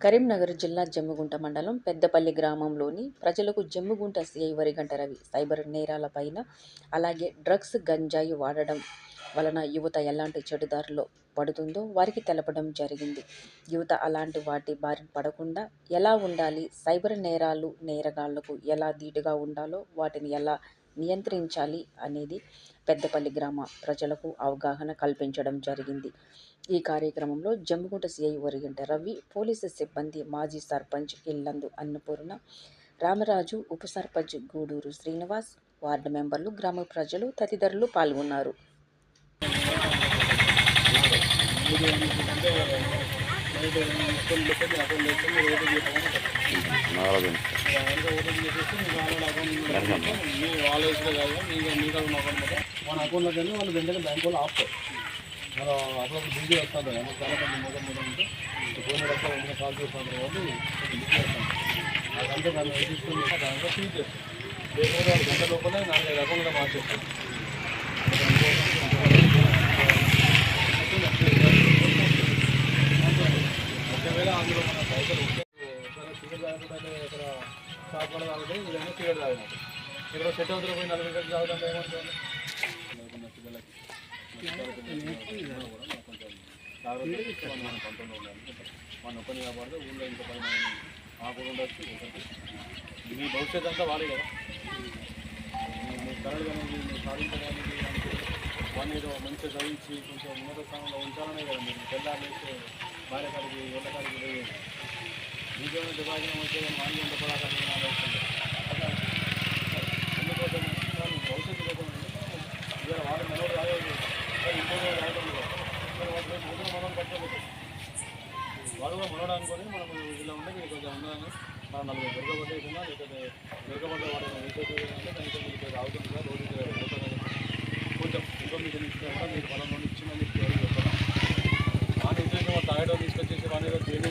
కరీంనగర్ జిల్లా జమ్మిగుంట మండలం పెద్దపల్లి గ్రామంలోని ప్రజలకు జమ్మిగుంట సిఐ వరిగంట రవి సైబర్ నేరాలపైన అలాగే డ్రగ్స్ గంజాయి వాడడం వలన యువత ఎలాంటి చెడుదారిలో పడుతుందో వారికి తెలపడం జరిగింది. యువత అలాంటి వాటి బారిన పడకుండా ఎలా ఉండాలి? సైబర్ నేరాలు నేరగాళ్ళకు ఎలా ధీటుగా ఉండాలో వాటిని ఎలా నియంత్రించాలి అనేది పెద్దపల్లి గ్రామ ప్రజలకు అవగాహన కల్పించడం జరిగింది. ఈ కార్యక్రమంలో జమ్మిగుంట సిఐ ఒరిగంట రవి పోలీసు సిబ్బంది మాజీ సర్పంచ్ ఇల్లందు అన్నపూర్ణ రామరాజు ఉప సర్పంచ్ గూడూరు శ్రీనివాస్ వార్డు మెంబర్లు గ్రామ ప్రజలు తదితరులు పాల్గొన్నారు. మన అకౌంట్లో కానీ వాళ్ళు వెంటనే బ్యాంక్ వాళ్ళు ఆపుతారు మన అప్పుడప్పుడు బిజీ వస్తుంది కదా చాలా మంది మొదలు మొదలు ఉంటే ఫోన్ వస్తే వెంటనే కాల్ చేస్తాను కాబట్టి బిజీ వస్తాను అదంతా దాన్ని తీసుకుని దాంట్లో ఫీల్ చేస్తాను లేకపోతే వాళ్ళు గంట నాలుగైదు అకౌంట్లో మార్చేస్తాను ఒకవేళ అందులో మన పైసలు ఉంటే ఇక్కడ షాప్ కూడా తాగుతాయి ఇదన్నీ సిగరెట్ తాగినట్టు ఇక్కడ సెట్ అవుతున్న పోయి నలభై గంటలు తాగుతుంటే ఏమంటుంది మన ఒక్కని కాపాడితే ఊళ్ళో ఇంకా పది మంది ఆ ఉండొచ్చు ఒకటి మీ భవిష్యత్ అంతా వాడే కదా మీ- మీ మీరు సాధించడానికి అంటే వాడిని ఏదో మంచిగా చదివించి కొంచెం ఉన్నత స్థానంలో ఉంచాలనే కదా మీరు తెల్లారేసి భార్య కాడికి ఒళ్ళ కాడికి పోయి నిజమైన దుబాగినం వచ్చే కానీ అట్లా అందుకోసం వాళ్ళు భవిష్యత్తు కోసం ఇవాళ మనోడు రాలేదు. ఇంకో రాయడం లేదు. మనం పట్టుకోవచ్చు వాడు కూడా మనోడు అనుకొని మనం ఇలా ఉంటే మీరు కొంచెం ఉన్నదని మనం నలుగురు దొరకబట్టేసినా లేకపోతే దొరకబడ్డ వాడు రీసెర్చ్ అంటే దానికి మీకు అవుతుంది కదా రోజు కొంచెం ఇన్ఫర్మేషన్ ఇస్తే కూడా మీరు పొలం నుండి ఇచ్చిందని చెప్పి ఎవరు చెప్పడం ఆ తాగడం తీసుకొచ్చేసి వాడిని ఏదో